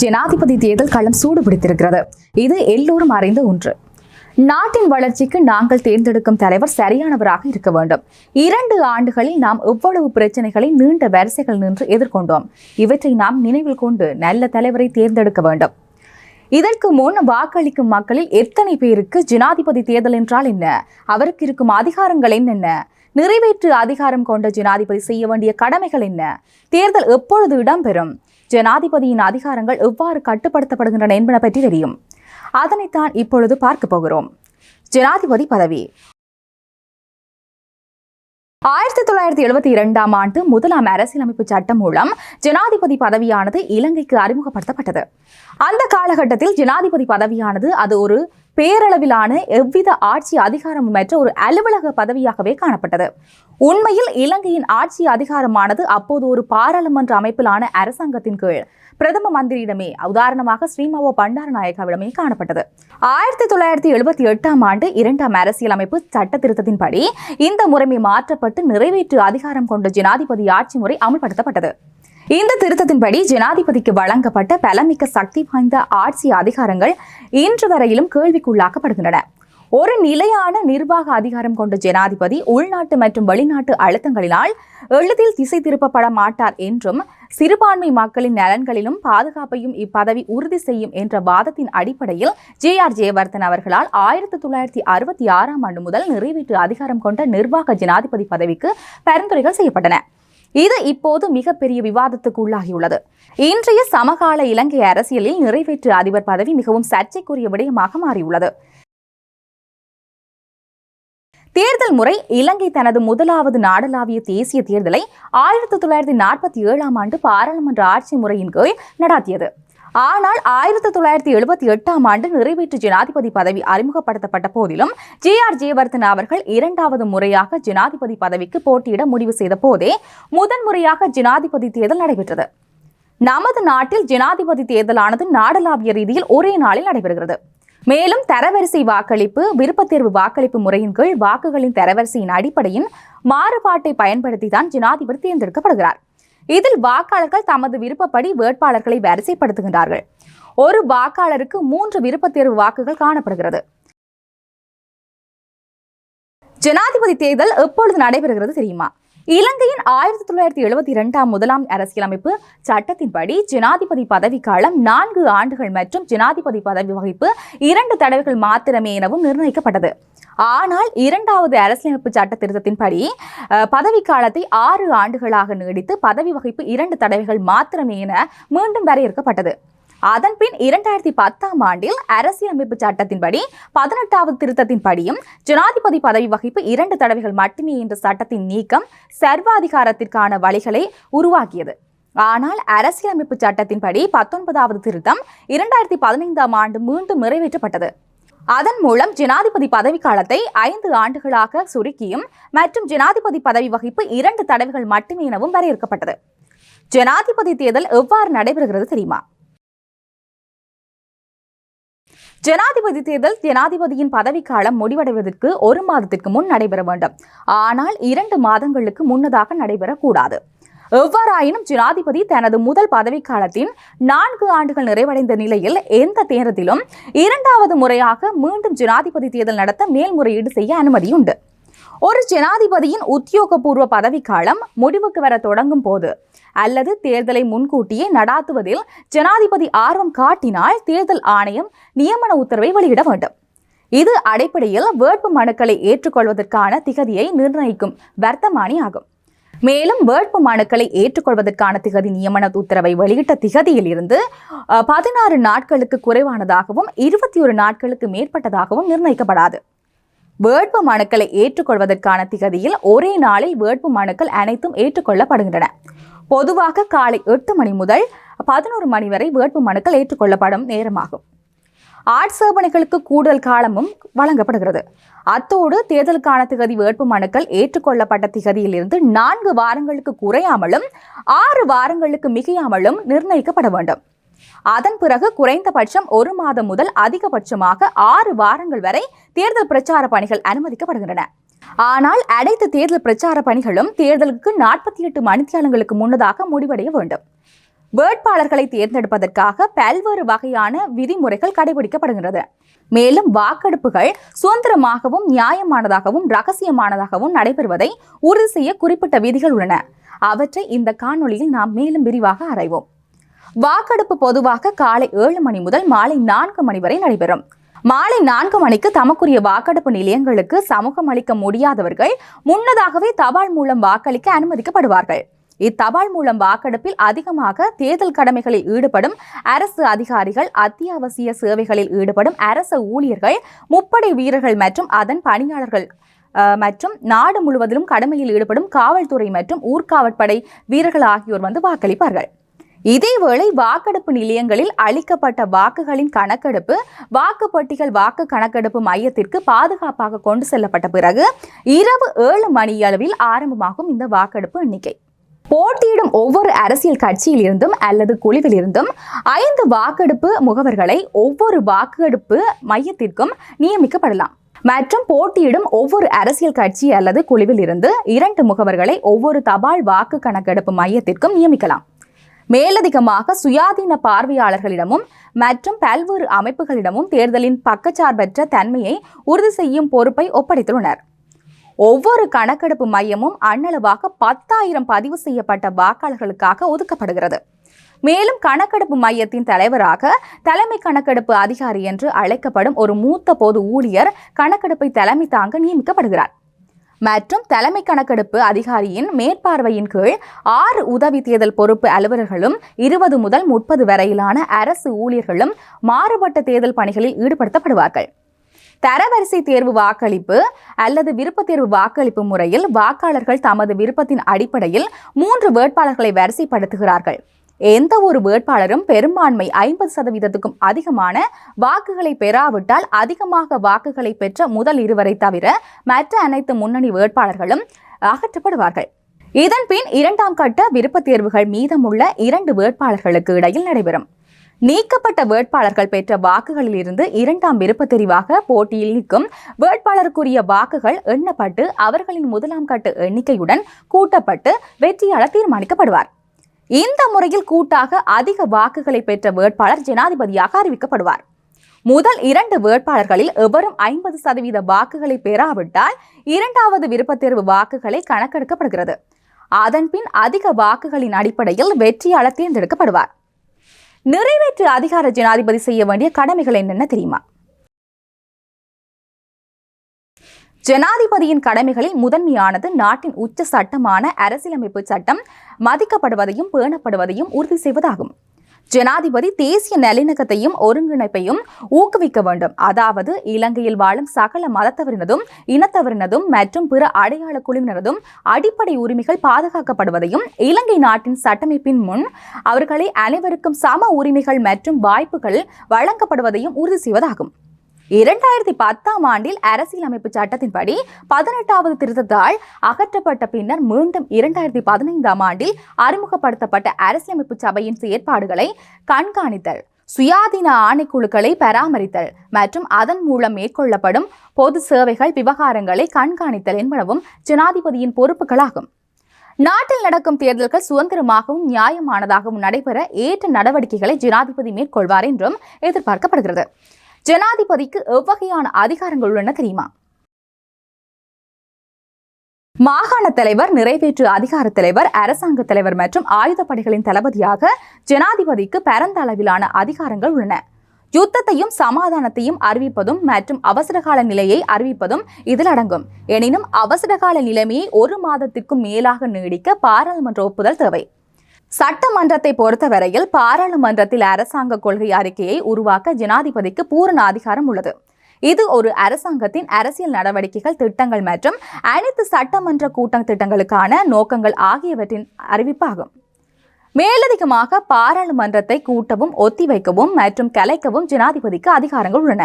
ஜனாதிபதி தேர்தல் களம் சூடுபிடித்திருக்கிறது. இது எல்லோரும் அறிந்த ஒன்று. நாட்டின் வளர்ச்சிக்கு நாங்கள் தேர்ந்தெடுக்கும் தலைவர் சரியானவராக இருக்க வேண்டும். இரண்டு ஆண்டுகளில் நாம் எவ்வளவு பிரச்சனைகளை நீண்ட வரிசைகள் நின்று எதிர்கொண்டோம். இவற்றை நாம் நினைவில் கொண்டு நல்ல தலைவரை தேர்ந்தெடுக்க வேண்டும். இதற்கு முன் வாக்களிக்கும் மக்களில் எத்தனை பேருக்கு ஜனாதிபதி தேர்தல் என்றால் என்ன? அவருக்கு இருக்கும் அதிகாரங்கள் என்னென்ன? நிறைவேற்று அதிகாரம் கொண்ட ஜனாதிபதி செய்ய வேண்டிய கடமைகள் என்ன? தேர்தல் எப்பொழுது இடம்பெறும்? ஜனாதிபதியின் அதிகாரங்கள் எவ்வாறு கட்டுப்படுத்தப்படுகின்றன என்பன பற்றி தெரியும். அதனைத்தான் இப்பொழுது பார்க்க போகிறோம். ஜனாதிபதி பதவி. ஆயிரத்தி தொள்ளாயிரத்தி எழுபத்தி இரண்டாம் ஆண்டு முதலாம் அரசியலமைப்பு சட்டம் மூலம் ஜனாதிபதி பதவியானது இலங்கைக்கு அறிமுகப்படுத்தப்பட்டது. அந்த காலகட்டத்தில் ஜனாதிபதி பதவியானது அது ஒரு பேரளவிலான எவ்வித ஆட்சி அதிகாரமுமற்ற ஒரு அலுவலக பதவியாகவே காணப்பட்டது. உண்மையில் இலங்கையின் ஆட்சி அதிகாரமானது அப்போது ஒரு பாராளுமன்ற அமைப்பிலான அரசாங்கத்தின் கீழ். பிரதம மந்திரியிடமே உதாரணமாக ஸ்ரீமாவோ பண்டாரநாயகாவிடமே காணப்பட்டது. ஆயிரத்தி தொள்ளாயிரத்தி எழுபத்தி எட்டாம் ஆண்டு இரண்டாம் அரசியலமைப்பு சட்ட திருத்தத்தின்படி இந்த முறைமை மாற்றப்பட்டு நிறைவேற்று அதிகாரம் கொண்ட ஜனாதிபதி ஆட்சி முறை அமல்படுத்தப்பட்டது. இந்த திருத்தத்தின்படி ஜனாதிபதிக்கு வழங்கப்பட்ட பலமிக்க சக்தி வாய்ந்த ஆட்சி அதிகாரங்கள் இன்று வரையிலும் கேள்விக்குள்ளாக்கப்படுகின்றன. ஒரு நிலையான நிர்வாக அதிகாரம் கொண்ட ஜனாதிபதி உள்நாட்டு மற்றும் வெளிநாட்டு அழுத்தங்களினால் எளிதில் திசை திருப்பப்பட மாட்டார் என்றும் சிறுபான்மை மக்களின் நலன்களிலும் பாதுகாப்பையும் இப்பதவி உறுதி செய்யும் என்ற வாதத்தின் அடிப்படையில் ஜே ஆர் ஜெயவர்தன் அவர்களால் ஆயிரத்தி தொள்ளாயிரத்தி அறுபத்தி ஆறாம் ஆண்டு முதல் நிறைவேற்று அதிகாரம் கொண்ட நிர்வாக ஜனாதிபதி பதவிக்கு பரிந்துரைகள் செய்யப்பட்டன. இது இப்போது மிகப்பெரிய விவாதத்துக்கு உள்ளாகியுள்ளது. இன்றைய சமகால இலங்கை அரசியலில் நிறைவேற்று அதிபர் பதவி மிகவும் சர்ச்சைக்குரிய விடயமாக மாறியுள்ளது. தேர்தல் முறை இலங்கை தனது முதலாவது நாடளாவிய தேசிய தேர்தலை ஆயிரத்தி தொள்ளாயிரத்தி நாற்பத்தி ஏழாம் ஆண்டு பாராளுமன்ற ஆட்சி முறையின் கீழ் நடாத்தியது. ஆனால் ஆயிரத்தி தொள்ளாயிரத்தி எழுபத்தி எட்டாம் ஆண்டு நிறைவேற்று ஜனாதிபதி பதவி அறிமுகப்படுத்தப்பட்ட போதிலும் ஜே ஆர் ஜெயவர்தன் அவர்கள் இரண்டாவது முறையாக ஜனாதிபதி பதவிக்கு போட்டியிட முடிவு செய்த போதே முதன்முறையாக ஜனாதிபதி தேர்தல் நடைபெற்றது. நமது நாட்டில் ஜனாதிபதி தேர்தலானது நாடளாவிய ரீதியில் ஒரே நாளில் நடைபெறுகிறது. மேலும் தரவரிசை வாக்களிப்பு விருப்பத்தேர்வு வாக்களிப்பு முறையின் கீழ் வாக்குகளின் தரவரிசையின் அடிப்படையின் மாறுபாட்டை பயன்படுத்தி தான் ஜனாதிபதி தேர்ந்தெடுக்கப்படுகிறார். இதில் வாக்காளர்கள் தமது விருப்பப்படி வேட்பாளர்களை வரிசைப்படுத்துகின்றார்கள். ஒரு வாக்காளருக்கு மூன்று விருப்பத்தேர்வு வாக்குகள் காணப்படுகிறது. ஜனாதிபதி தேர்தல் எப்பொழுது நடைபெறுகிறது தெரியுமா? இலங்கையின் ஆயிரத்தி தொள்ளாயிரத்தி எழுபத்தி இரண்டாம் முதலாம் அரசியலமைப்பு சட்டத்தின்படி ஜனாதிபதி பதவிக்காலம் நான்கு ஆண்டுகள் மற்றும் ஜனாதிபதி பதவி வகிப்பு இரண்டு தடவைகள் மாத்திரமே எனவும் நிர்ணயிக்கப்பட்டது. ஆனால் இரண்டாவது அரசியலமைப்பு சட்ட திருத்தத்தின்படி அஹ், பதவிக்காலத்தை ஆறு ஆண்டுகளாக நீடித்து பதவி வகிப்பு இரண்டு தடவைகள் மாத்திரமே என மீண்டும் வரையறுக்கப்பட்டது. அதன்பின் இரண்டாயிரத்தி பத்தாம் ஆண்டில் அரசியலமைப்பு சட்டத்தின்படி பதினெட்டாவது திருத்தத்தின்படியும் ஜனாதிபதி பதவி வகிப்பு இரண்டு தடவைகள் மட்டுமே என்ற சட்டத்தின் நீக்கம் சர்வாதிகாரத்திற்கான வழிகளை உருவாக்கியது. ஆனால் அரசியலமைப்பு சட்டத்தின்படி பத்தொன்பதாவது திருத்தம் இரண்டாயிரத்தி பதினைந்தாம் ஆண்டு மீண்டும் நிறைவேற்றப்பட்டது. அதன் மூலம் ஜனாதிபதி பதவிக்காலத்தை ஐந்து ஆண்டுகளாக சுருக்கியும் மற்றும் ஜனாதிபதி பதவி வகிப்பு இரண்டு தடவைகள் மட்டுமே எனவும் வரையறுக்கப்பட்டது. ஜனாதிபதி தேர்தல் எவ்வாறு நடைபெறுகிறது தெரியுமா? ஜனாதிபதி தேர்தல் ஜனாதிபதியின் பதவிக்காலம் முடிவடைவதற்கு ஒரு மாதத்திற்கு முன் நடைபெற வேண்டும். ஆனால் இரண்டு மாதங்களுக்கு முன்னதாக நடைபெறக்கூடாது. எவ்வாறாயினும் ஜனாதிபதி தனது முதல் பதவிக்காலத்தின் நான்கு ஆண்டுகள் நிறைவடைந்த நிலையில் எந்த நேரத்திலும் இரண்டாவது முறையாக மீண்டும் ஜனாதிபதி தேர்தல் நடத்த மேல்முறையீடு செய்ய அனுமதி உண்டு ஒரு ஜனாதிபதியின் உத்தியோகபூர்வ பதவிக்காலம் முடிவுக்கு வர தொடங்கும் போது அல்லது தேர்தலை முன்கூட்டியே நடாத்துவதில் ஜனாதிபதி ஆர்வம் காட்டினால் தேர்தல் ஆணையம் நியமன உத்தரவை வெளியிட வேண்டும். இது அடிப்படையில் வேட்பு மனுக்களை ஏற்றுக்கொள்வதற்கான திகதியை நிர்ணயிக்கும் வர்த்தமானி ஆகும். மேலும் வேட்பு மனுக்களை ஏற்றுக்கொள்வதற்கான திகதி நியமன உத்தரவை வெளியிட்ட திகதியில் இருந்து பதினாறு நாட்களுக்கு குறைவானதாகவும் இருபத்தி ஒரு நாட்களுக்கு மேற்பட்டதாகவும் நிர்ணயிக்கப்படாது. வேட்பு மனுக்களை ஏற்றுக்கொள்வதற்கான திகதியில் ஒரே நாளில் வேட்பு மனுக்கள் அனைத்தும் ஏற்றுக்கொள்ளப்படுகின்றன. பொதுவாக காலை எட்டு மணி முதல் பதினோரு மணி வரை வேட்பு மனுக்கள் ஏற்றுக்கொள்ளப்படும் நேரமாகும். ஆட்சேபனைகளுக்கு கூடுதல் காலமும் வழங்கப்படுகிறது. அத்தோடு தேர்தலுக்கான திகதி வேட்பு மனுக்கள் ஏற்றுக்கொள்ளப்பட்ட திகதியிலிருந்து நான்கு வாரங்களுக்கு குறையாமலும் ஆறு வாரங்களுக்கு மிகையாமலும் நிர்ணயிக்கப்பட வேண்டும். அதன் பிறகு குறைந்தபட்சம் ஒரு மாதம் முதல் அதிகபட்சமாக ஆறு வாரங்கள் வரை தேர்தல் பிரச்சார பணிகள் அனுமதிக்கப்படுகின்றன. ஆனால் அனைத்து தேர்தல் பிரச்சார பணிகளும் தேர்தலுக்கு நாற்பத்தி எட்டு மணித்தியாலங்களுக்கு முன்னதாக முடிவடைய வேண்டும். வேட்பாளர்களை தேர்ந்தெடுப்பதற்காக பல்வேறு வகையான விதிமுறைகள் கடைபிடிக்கப்படுகிறது மேலும் வாக்கெடுப்புகள் சுதந்திரமாகவும் நியாயமானதாகவும் ரகசியமானதாகவும் நடைபெறுவதை உறுதி செய்ய குறிப்பிட்ட விதிகள் உள்ளன. அவற்றை இந்த காணொளியில் நாம் மேலும் விரிவாக ஆராய்வோம். வாக்கெடுப்பு பொதுவாக காலை ஏழு மணி முதல் மாலை நான்கு மணி வரை நடைபெறும். மாலை நான்கு மணிக்கு தமக்குரிய வாக்கெடுப்பு நிலையங்களுக்கு சமூகம் அளிக்க முடியாதவர்கள் முன்னதாகவே தபால் மூலம் வாக்களிக்க அனுமதிக்கப்படுவார்கள். இத்தபால் மூலம் வாக்கெடுப்பில் அதிகமாக தேர்தல் கடமைகளில் ஈடுபடும் அரசு அதிகாரிகள் அத்தியாவசிய சேவைகளில் ஈடுபடும் அரசு ஊழியர்கள் முப்படை வீரர்கள் மற்றும் அதன் பணியாளர்கள் மற்றும் நாடு முழுவதிலும் கடமையில் ஈடுபடும் காவல்துறை மற்றும் ஊர்காவற்படை வீரர்கள் ஆகியோர் வந்து வாக்களிப்பார்கள். இதேவேளை வாக்கெடுப்பு நிலையங்களில் அளிக்கப்பட்ட வாக்குகளின் கணக்கெடுப்பு வாக்குப்பட்டிகள் வாக்கு கணக்கெடுப்பு மையத்திற்கு பாதுகாப்பாக கொண்டு செல்லப்பட்ட பிறகு இரவு ஏழு மணியளவில் ஆரம்பமாகும் இந்த வாக்கெடுப்பு எண்ணிக்கை. போட்டியிடும் ஒவ்வொரு அரசியல் கட்சியில் இருந்தும் அல்லது குழுவில் இருந்தும் ஐந்து வாக்கெடுப்பு முகவர்களை ஒவ்வொரு வாக்கெடுப்பு மையத்திற்கும் நியமிக்கப்படலாம். மற்றும் போட்டியிடும் ஒவ்வொரு அரசியல் கட்சி அல்லது குழுவில் இருந்து இரண்டு முகவர்களை ஒவ்வொரு தபால் வாக்கு கணக்கெடுப்பு மையத்திற்கும் நியமிக்கலாம். மேலதிகமாக சுயாதீன பார்வையாளர்களிடமும் மற்றும் பல்வேறு அமைப்புகளிடமும் தேர்தலின் பக்கச்சார்பற்ற தன்மையை உறுதி செய்யும் பொறுப்பை ஒப்படைத்துள்ளனர். ஒவ்வொரு கணக்கெடுப்பு மையமும் அன்னளவாக பத்தாயிரம் பதிவு செய்யப்பட்ட வாக்காளர்களுக்காக ஒதுக்கப்படுகிறது. மேலும் கணக்கெடுப்பு மையத்தின் தலைவராக தலைமை கணக்கெடுப்பு அதிகாரி என்று அழைக்கப்படும் ஒரு மூத்த பொது ஊழியர் கணக்கெடுப்பை தலைமை தாங்க நியமிக்கப்படுகிறார். மற்றும் தலைமை கணக்கெடுப்பு அதிகாரியின் மேற்பார்வையின் கீழ் ஆறு உதவி தேர்தல் பொறுப்பு அலுவலர்களும் இருபது முதல் முப்பது வரையிலான அரசு ஊழியர்களும் மாறுபட்ட தேர்தல் பணிகளில் ஈடுபடுத்தப்படுவார்கள். தரவரிசை தேர்வு வாக்களிப்பு அல்லது விருப்ப தேர்வு வாக்களிப்பு முறையில் வாக்காளர்கள் தமது விருப்பத்தின் அடிப்படையில் மூன்று வேட்பாளர்களை வரிசைப்படுத்துகிறார்கள். எந்த ஒரு வேட்பாளரும் பெரும்பான்மை ஐம்பது சதவீதத்துக்கும் அதிகமான வாக்குகளை பெறாவிட்டால் அதிகமாக வாக்குகளை பெற்ற முதல் இருவரை தவிர மற்ற அனைத்து முன்னணி வேட்பாளர்களும் அகற்றப்படுவார்கள். இதன்பின் இரண்டாம் கட்ட விருப்பத் தேர்வுகள் மீதமுள்ள இரண்டு வேட்பாளர்களுக்கு இடையில் நடைபெறும். நீக்கப்பட்ட வேட்பாளர்கள் பெற்ற வாக்குகளில் இருந்து இரண்டாம் விருப்பத் தெரிவாக போட்டியில் நிற்கும் வேட்பாளருக்குரிய வாக்குகள் எண்ணப்பட்டு அவர்களின் முதலாம் கட்ட எண்ணிக்கையுடன் கூட்டப்பட்டு வெற்றியாளர் தீர்மானிக்கப்படுவார். இந்த முறையில் கூட்டாக அதிக வாக்குகளை பெற்ற வேட்பாளர் ஜனாதிபதியாக அறிவிக்கப்படுவார். முதல் இரண்டு வேட்பாளர்களில் எவரும் ஐம்பது சதவீத வாக்குகளை பெறாவிட்டால் இரண்டாவது விருப்பத் தேர்வு வாக்குகளை கணக்கெடுக்கப்படுகிறது. அதன்பின் அதிக வாக்குகளின் அடிப்படையில் வெற்றியாளர் தேர்ந்தெடுக்கப்படுவார். நிறைவேற்று அதிகார ஜனாதிபதி செய்ய வேண்டிய கடமைகள் என்னென்ன தெரியுமா? ஜனாதிபதியின் கடமைகளில் முதன்மையானது நாட்டின் உச்ச சட்டமான அரசியலமைப்பு சட்டம் மதிக்கப்படுவதையும் பேணப்படுவதையும் உறுதி செய்வதாகும். ஜனாதிபதி தேசிய நல்லிணக்கத்தையும் ஒருங்கிணைப்பையும் ஊக்குவிக்க வேண்டும். அதாவது இலங்கையில் வாழும் சகல மதத்தவரினதும் இனத்தவரினதும் மற்றும் பிற அடையாள குழுவினரதும் அடிப்படை உரிமைகள் பாதுகாக்கப்படுவதையும் இலங்கை நாட்டின் சட்டமைப்பின் முன் அவர்களை அனைவருக்கும் சம உரிமைகள் மற்றும் வாய்ப்புகள் வழங்கப்படுவதையும் உறுதி செய்வதாகும். இரண்டாயிரத்தி பத்தாம் ஆண்டில் அரசியலமைப்பு சட்டத்தின்படி பதினெட்டாவது திருத்தத்தால் அகற்றப்பட்ட பின்னர் மீண்டும் இரண்டாயிரத்தி பதினைந்தாம் ஆண்டில் அறிமுகப்படுத்தப்பட்ட அரசியலமைப்பு சபையின் செயற்பாடுகளை கண்காணித்தல் சுயாதீன ஆணைக்குழுக்களை பராமரித்தல் மற்றும் அதன் மூலம் மேற்கொள்ளப்படும் பொது சேவைகள் விவகாரங்களை கண்காணித்தல் என்பனவும் ஜனாதிபதியின் பொறுப்புகளாகும். நாட்டில் நடக்கும் தேர்தல்கள் சுதந்திரமாகவும் நியாயமானதாகவும் நடைபெற ஏற்ற நடவடிக்கைகளை ஜனாதிபதி மேற்கொள்வார் என்றும் எதிர்பார்க்கப்படுகிறது. ஜனாதிபதிக்கு எவ்வகையான அதிகாரங்கள் உள்ளன தெரியுமா? மாகாண தலைவர் நிறைவேற்று அதிகார தலைவர் அரசாங்க தலைவர் மற்றும் ஆயுதப்படைகளின் தளபதியாக ஜனாதிபதிக்கு பரந்த அளவிலான அதிகாரங்கள் உள்ளன. யுத்தத்தையும் சமாதானத்தையும் அறிவிப்பதும் மற்றும் அவசரகால நிலையை அறிவிப்பதும் இதில் அடங்கும். எனினும் அவசரகால நிலைமையை ஒரு மாதத்திற்கும் மேலாக நீடிக்க பாராளுமன்ற ஒப்புதல் தேவை. சட்டமன்றத்தை பொறுத்தவரையில் பாராளுமன்றத்தில் அரசாங்க கொள்கை அறிக்கையை உருவாக்க ஜனாதிபதிக்கு பூரண அதிகாரம் உள்ளது. இது ஒரு அரசாங்கத்தின் அரசியல் நடவடிக்கைகள் திட்டங்கள் மற்றும் அனைத்து சட்டமன்ற கூட்டம் திட்டங்களுக்கான நோக்கங்கள் ஆகியவற்றின் அறிவிப்பாகும். மேலதிகமாக பாராளுமன்றத்தை கூட்டவும் ஒத்திவைக்கவும் மற்றும் கலைக்கவும் ஜனாதிபதிக்கு அதிகாரங்கள் உள்ளன.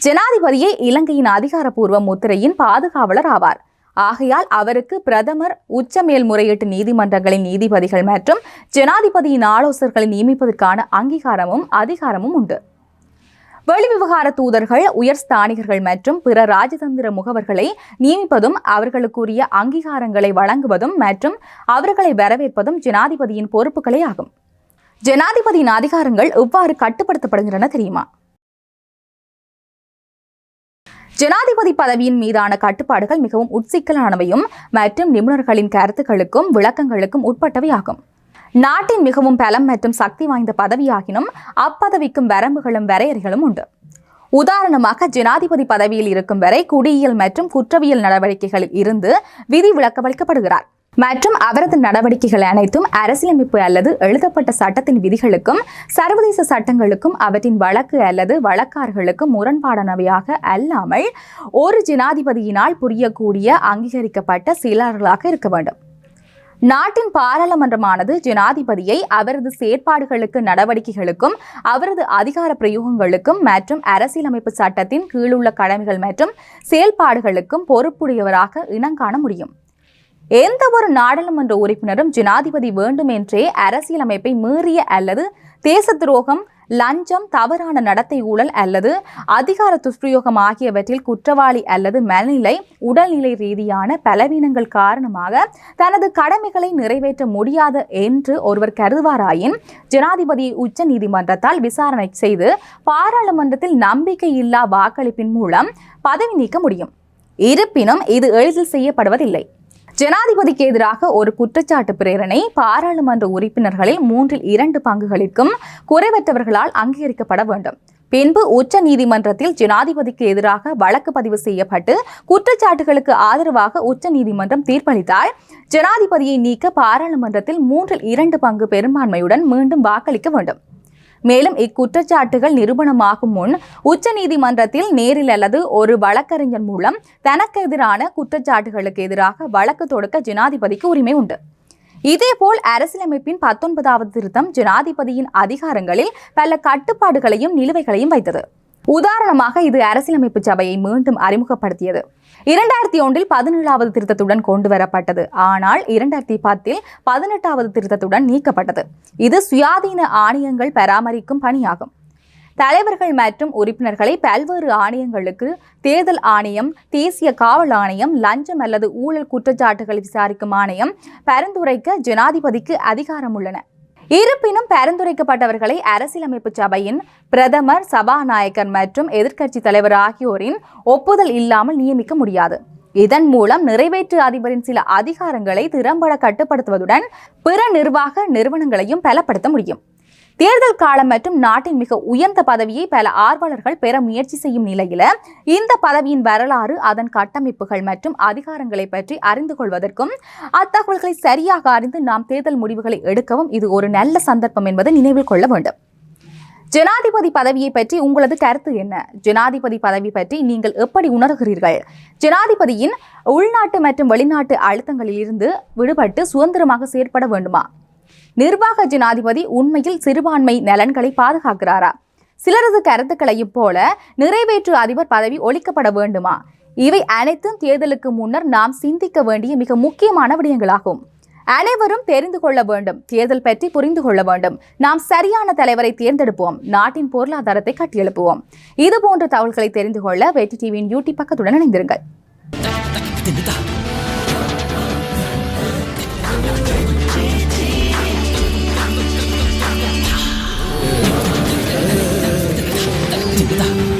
ஜனாதிபதியே இலங்கையின் அதிகாரப்பூர்வ முத்திரையின் பாதுகாவலர் ஆவார். ஆகையால் அவருக்கு பிரதமர் உச்ச மேல்முறையீட்டு நீதிமன்றங்களின் நீதிபதிகள் மற்றும் ஜனாதிபதியின் ஆலோசகர்களை நியமிப்பதற்கான அங்கீகாரமும் அதிகாரமும் உண்டு. வெளிவிவகார தூதர்கள் உயர் ஸ்தானிகர்கள் மற்றும் பிற ராஜதந்திர முகவர்களை நியமிப்பதும் அவர்களுக்குரிய அங்கீகாரங்களை வழங்குவதும் மற்றும் அவர்களை வரவேற்பதும் ஜனாதிபதியின் பொறுப்புகளே ஆகும். ஜனாதிபதியின் அதிகாரங்கள் எவ்வாறு கட்டுப்படுத்தப்படுகின்றன தெரியுமா? ஜனாதிபதி பதவியின் மீதான கட்டுப்பாடுகள் மிகவும் உட்சிக்கலானவையும் மற்றும் நிபுணர்களின் கருத்துக்களுக்கும் விளக்கங்களுக்கும் உட்பட்டவையாகும். நாட்டின் மிகவும் பலம் மற்றும் சக்தி வாய்ந்த பதவியாகினும் அப்பதவிக்கும் வரம்புகளும் வரையறைகளும் உண்டு. உதாரணமாக ஜனாதிபதி பதவியில் இருக்கும் வரை குடியியல் மற்றும் குற்றவியல் நடவடிக்கைகளில் இருந்து விதி விலக்களிக்கப்படுகிறார் மற்றும் அவரது நடவடிக்கைகள் அனைத்தும் அரசியலமைப்பு அல்லது எழுதப்பட்ட சட்டத்தின் விதிகளுக்கும் சர்வதேச சட்டங்களுக்கும் அவற்றின் வழக்கு அல்லது வழக்கார்களுக்கும் முரண்பாடானவையாக அல்லாமல் ஒரு ஜனாதிபதியினால் புரியக்கூடிய அங்கீகரிக்கப்பட்ட சிலர்களாக இருக்க வேண்டும். நாட்டின் பாராளுமன்றமானது ஜனாதிபதியை அவரது செயற்பாடுகளுக்கு நடவடிக்கைகளுக்கும் அவரது அதிகார பிரயோகங்களுக்கும் மற்றும் அரசியலமைப்பு சட்டத்தின் கீழுள்ள கடமைகள் மற்றும் செயல்பாடுகளுக்கும் பொறுப்புடையவராக இனங்காண முடியும். எந்த ஒரு நாடாளுமன்ற உறுப்பினரும் ஜனாதிபதி வேண்டும் என்றே அரசியலமைப்பை மீறிய அல்லது தேச துரோகம் லஞ்சம் தவறான நடத்தை ஊழல் அல்லது அதிகார துஷ்பிரயோகம் ஆகியவற்றில் குற்றவாளி அல்லது மனநிலை உடல்நிலை ரீதியான பலவீனங்கள் காரணமாக தனது கடமைகளை நிறைவேற்ற முடியாது என்று ஒருவர் கருதுவாராயின் ஜனாதிபதி உச்ச நீதிமன்றத்தால் விசாரணை செய்து பாராளுமன்றத்தில் நம்பிக்கையில்லா வாக்களிப்பின் மூலம் பதவி நீக்க முடியும். இருப்பினும் இது எளிதில் செய்யப்படுவதில்லை. ஜனாதிபதிக்கு எதிராக ஒரு குற்றச்சாட்டு பிரேரணை பாராளுமன்ற உறுப்பினர்களில் மூன்றில் இரண்டு பங்குகளுக்கும் குறைவற்றவர்களால் அங்கீகரிக்கப்பட வேண்டும். பின்பு உச்ச நீதிமன்றத்தில் ஜனாதிபதிக்கு எதிராக வழக்கு பதிவு செய்யப்பட்டு குற்றச்சாட்டுகளுக்கு ஆதரவாக உச்ச நீதிமன்றம் தீர்ப்பளித்தால் ஜனாதிபதியை நீக்க பாராளுமன்றத்தில் மூன்றில் இரண்டு பங்கு பெரும்பான்மையுடன் மீண்டும் வாக்களிக்க வேண்டும். மேலும் இக்குற்றச்சாட்டுகள் நிரூபணமாகும் முன் உச்ச நீதிமன்றத்தில் நேரில் அல்லது ஒரு வழக்கறிஞர் மூலம் தனக்கு எதிரான குற்றச்சாட்டுகளுக்கு எதிராக வழக்கு தொடுக்க ஜனாதிபதிக்கு உரிமை உண்டு. இதேபோல் அரசியலமைப்பின் பத்தொன்பதாவது திருத்தம் ஜனாதிபதியின் அதிகாரங்களில் பல கட்டுப்பாடுகளையும் நிலுவைகளையும் வைத்தது. உதாரணமாக இது அரசியலமைப்பு சபையை மீண்டும் அறிமுகப்படுத்தியது. இரண்டாயிரத்தி ஒன்றில் பதினேழாவது திருத்தத்துடன் கொண்டு வரப்பட்டது. ஆனால் இரண்டாயிரத்தி பத்தில் பதினெட்டாவது திருத்தத்துடன் நீக்கப்பட்டது. இது சுயாதீன ஆணையங்கள் பராமரிக்கும் பணியாகும். தலைவர்கள் மற்றும் உறுப்பினர்களை பல்வேறு ஆணையங்களுக்கு தேர்தல் ஆணையம் தேசிய காவல் ஆணையம் லஞ்சம் அல்லது ஊழல் குற்றச்சாட்டுகளை விசாரிக்கும் ஆணையம் பரிந்துரைக்க ஜனாதிபதிக்கு அதிகாரம் உள்ளன இருப்பினும் பரிந்துரைக்கப்பட்டவர்களை அரசியலமைப்பு சபையின் பிரதமர் சபாநாயகர் மற்றும் எதிர்க்கட்சி தலைவர் ஆகியோரின் ஒப்புதல் இல்லாமல் நியமிக்க முடியாது. இதன் மூலம் நிறைவேற்று அதிபரின் சில அதிகாரங்களை திறம்பட கட்டுப்படுத்துவதுடன் பிற நிர்வாக நிறுவனங்களையும் பலப்படுத்த முடியும். தேர்தல் காலம் மற்றும் நாட்டின் மிக உயர்ந்த பதவியை பல ஆர்வலர்கள் பெற முயற்சி செய்யும் நிலையில இந்த பதவியின் வரலாறு அதன் கட்டமைப்புகள் மற்றும் அதிகாரங்களை பற்றி அறிந்து கொள்வதற்கும் அத்தகவல்களை சரியாக அறிந்து நாம் தேர்தல் முடிவுகளை எடுக்கவும் இது ஒரு நல்ல சந்தர்ப்பம் என்பதை நினைவில் கொள்ள வேண்டும். ஜனாதிபதி பதவியை பற்றி உங்களது கருத்து என்ன? ஜனாதிபதி பதவி பற்றி நீங்கள் எப்படி உணர்கிறீர்கள்? ஜனாதிபதியின் உள்நாட்டு மற்றும் வெளிநாட்டு அழுத்தங்களில் இருந்து விடுபட்டு சுதந்திரமாக செயற்பட வேண்டுமா? நிர்வாக ஜனாதிபதி உண்மையில் சிறுபான்மை நலன்களை பாதுகாக்கிறாரா? சிலரது கருத்துக்களையும் போல நிறைவேற்று அதிபர் பதவி ஒழிக்கப்பட வேண்டுமா? இவை அனைத்தும் தேர்தலுக்கு முன்னர் நாம் சிந்திக்க வேண்டிய மிக முக்கியமான விடயங்களாகும். அனைவரும் தெரிந்து கொள்ள வேண்டும் தேர்தல் பற்றி புரிந்து கொள்ள வேண்டும். நாம் சரியான தலைவரை தேர்ந்தெடுப்போம் நாட்டின் பொருளாதாரத்தை கட்டியெழுப்புவோம். இது போன்ற தகவல்களை தெரிந்து கொள்ள வெற்றி டிவியின் யூடியூப் பக்கத்துடன் இணைந்திருங்கள். 你的。